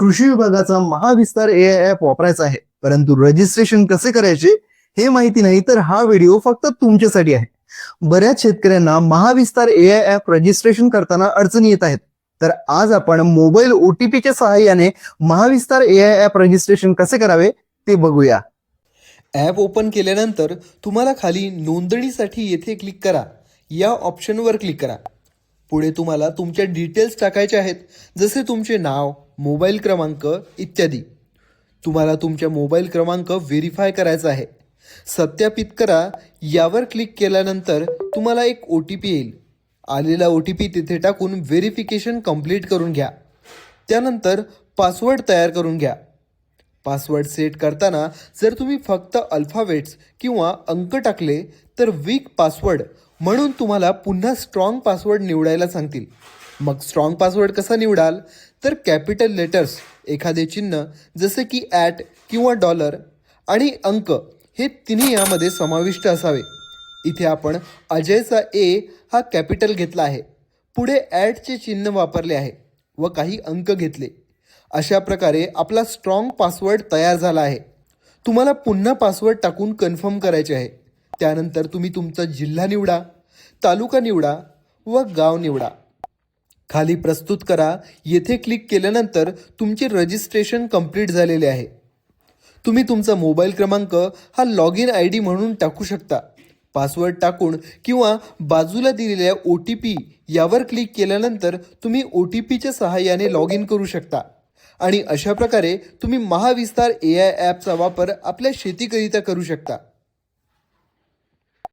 कृषी विभागाचा Mahavistar A I app वापरायचा आहे. परंतु रजिस्ट्रेशन कसे करायचे हे माहिती नाही तर हा व्हिडिओ फक्त तुमच्यासाठी आहे. बऱ्याच शेतकऱ्यांना Mahavistar A I app registration करताना अडचणी येत आहेत. तर आज आपण मोबाईल ओटीपीच्या सहाय्याने Mahavistar A I app registration कसे करावे ते बघूया. ॲप ओपन केल्यानंतर तुम्हाला खाली नोंदणीसाठी येथे क्लिक करा. या ऑप्शनवर क्लिक करा. पुढे तुम्हाला तुमच्या डिटेल्स टाकायचे आहेत. जसे तुमचे नाव मोबाईल क्रमांक इत्यादी. तुम्हाला तुमच्या मोबाईल क्रमांक व्हेरीफाय करायचा आहे. सत्यापित करा. यावर क्लिक केल्यानंतर तुम्हाला एक ओ टी पी येईल. आलेला ओ टी पी तिथे टाकून व्हेरिफिकेशन कंप्लीट करून घ्या. त्यानंतर पासवर्ड तयार करून घ्या. पासवर्ड सेट करताना जर तुम्ही फक्त अल्फावेट्स किंवा अंक टाकले तर वीक पासवर्ड म्हणून तुम्हाला पुन्हा स्ट्रॉंग पासवर्ड निवडायला सांगतील. मग स्ट्रॉंग पासवर्ड कसा निवडाल? तर कॅपिटल लेटर्स एखादे चिन्ह जसे की ॲट किंवा डॉलर आणि अंक हे तिन्ही यामध्ये समाविष्ट असावे. इथे आपण अजयचा ए हा कॅपिटल घेतला आहे. पुढे ॲटचे चिन्ह वापरले आहे व काही अंक घेतले. अशा प्रकारे आपला स्ट्रॉंग पासवर्ड तयार झाला आहे. तुम्हाला पुन्हा पासवर्ड टाकून कन्फर्म करायचे आहे. त्यानंतर तुम्ही तुमचा जिल्हा निवडा तालुका निवडा व गाव निवडा. खाली प्रस्तुत करा. येथे क्लिक केल्यानंतर तुमचे रजिस्ट्रेशन कंप्लीट झालेले आहे. तुम्ही तुमचा मोबाईल क्रमांक हा लॉग इन आय डी म्हणून टाकू शकता. पासवर्ड टाकून किंवा बाजूला दिलेल्या ओ टी पी यावर क्लिक केल्यानंतर तुम्ही ओ टी पीच्या सहाय्याने लॉग इन करू शकता. आणि अशा प्रकारे तुम्ही महाविस्तार ए आय ॲपचा वापर आपल्या शेतीकरिता करू शकता.